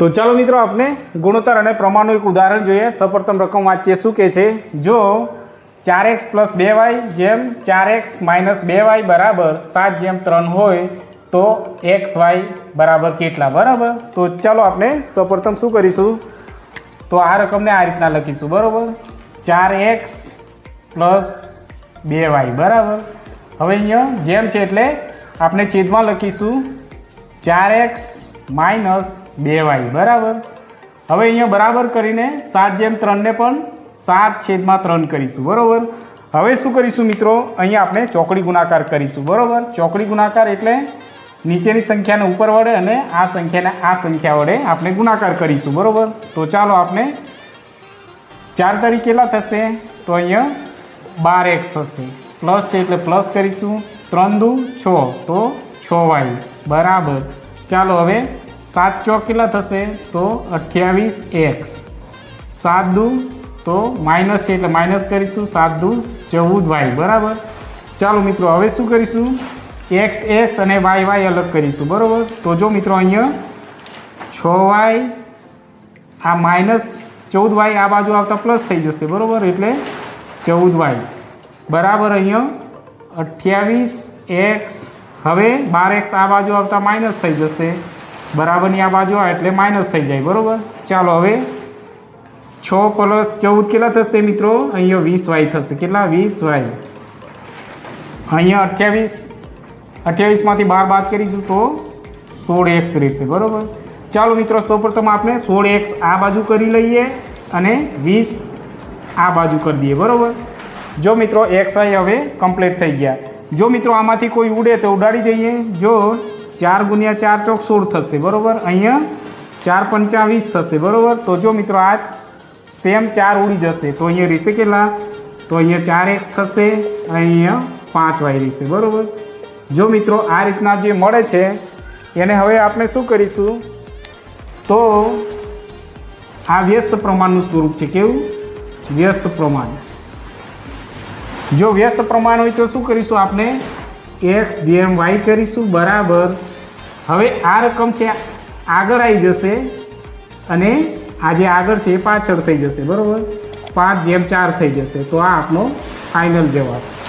તો ચાલો મિત્રો આપણે ગુણોત્તર અને પ્રમાણનું એક ઉદાહરણ જોઈએ. સૌપ્રથમ રકમ વાંચીએ. શું કે છે? જો ચાર એક્સ પ્લસ બે વાય જેમ ચાર એક્સ માઇનસ બે વાય બરાબર સાત જેમ ત્રણ હોય તો એક્સ વાય બરાબર કેટલા? બરાબર? તો ચાલો આપણે સૌપ્રથમ શું કરીશું? તો આ રકમને આ રીતના લખીશું. બરાબર? ચાર એક્સ પ્લસ બે વાય. બરાબર? હવે અહીંયા જેમ છે એટલે આપણે છેદમાં લખીશું. ચાર એક્સ માઇનસ બે વાય, બરાબર? હવે અહીંયા બરાબર કરીને સાત જેમ ત્રણને પણ સાત છેદમાં ત્રણ કરીશું, બરાબર? હવે શું કરીશું મિત્રો? અહીંયા આપણે ચોકડી ગુણાકાર કરીશું, બરાબર? ચોકડી ગુણાકાર એટલે નીચેની સંખ્યાને ઉપર વડે અને આ સંખ્યાને આ સંખ્યા વડે આપણે ગુણાકાર કરીશું, બરાબર? તો ચાલો આપણે ચાર તારીખ કેટલા થશે, તો અહીંયા બાર એક્સ થશે. પ્લસ છે એટલે પ્લસ કરીશું. ત્રણ દુ છ, તો છ વાય, બરાબર. ચાલો હવે સાત ચોક કેટલા થશે? તો અઠ્યાવીસ એક્સ. સાત દુ, તો માઇનસ છે એટલે માઇનસ કરીશું. સાત દુ, ચૌદ વાય. બરાબર? ચાલો મિત્રો, હવે શું કરીશું? એક્સ એક્સ અને વાય વાય અલગ કરીશું. બરાબર? તો જો મિત્રો, અહીંયા છ વાય, આ માઇનસ ચૌદ વાય આ બાજુ આવતા પ્લસ થઈ જશે. બરાબર? એટલે ચૌદ વાય. બરાબર અહીંયા? અઠ્યાવીસ એક્સ હવે બાર એક્સ આ બાજુ આવતા માઇનસ થઈ જશે. બરાબરની આ બાજુ આવે એટલે માઇનસ થઈ જાય, બરાબર? ચાલો હવે છ પ્લસ ચૌદ કેટલા થશે મિત્રો? અહીંયા વીસ વાય થશે. કેટલા? વીસ વાય. અહીંયા અઠ્યાવીસ, અઠ્યાવીસમાંથી બાર બાદ કરીશું તો સોળ એક્સ રહેશે, બરાબર? ચાલો મિત્રો, સૌપ્રથમ આપણે સોળ એક્સ આ બાજુ કરી લઈએ અને વીસ આ બાજુ કરી દઈએ, બરાબર? જો મિત્રો, એક્સ વાય હવે કમ્પ્લીટ થઈ ગયા. જો મિત્રો આમાંથી કોઈ ઉડે તો ઉડાડી દઈએ. જો ચાર ગુણ્યા ચાર ચોક સોળ થશે, બરાબર? અહીંયા ચાર પંચા વીસ થશે, બરાબર? તો જો મિત્રો આ સેમ ચાર ઉડી જશે. તો અહીંયા રહેશે કેટલા? તો અહીંયા ચાર એક્સ થશે, અહીંયા પાંચ વાય રહેશે, બરાબર? જો મિત્રો આ રીતના જે મળે છે, એને હવે આપણે શું કરીશું? તો આ વ્યસ્ત પ્રમાણનું સ્વરૂપ છે. કેવું? વ્યસ્ત પ્રમાણ. જો વ્યસ્ત પ્રમાણ હોય તો શું કરીશું આપણે? એક્સ જેમ વાય કરીશું, બરાબર. હવે આ રકમ છે, આગળ આવી જશે અને આ જે આગળ છે એ પાછળ થઈ જશે, બરાબર? પાંચ જેમ ચાર થઈ જશે. તો આ આપણો ફાઇનલ જવાબ.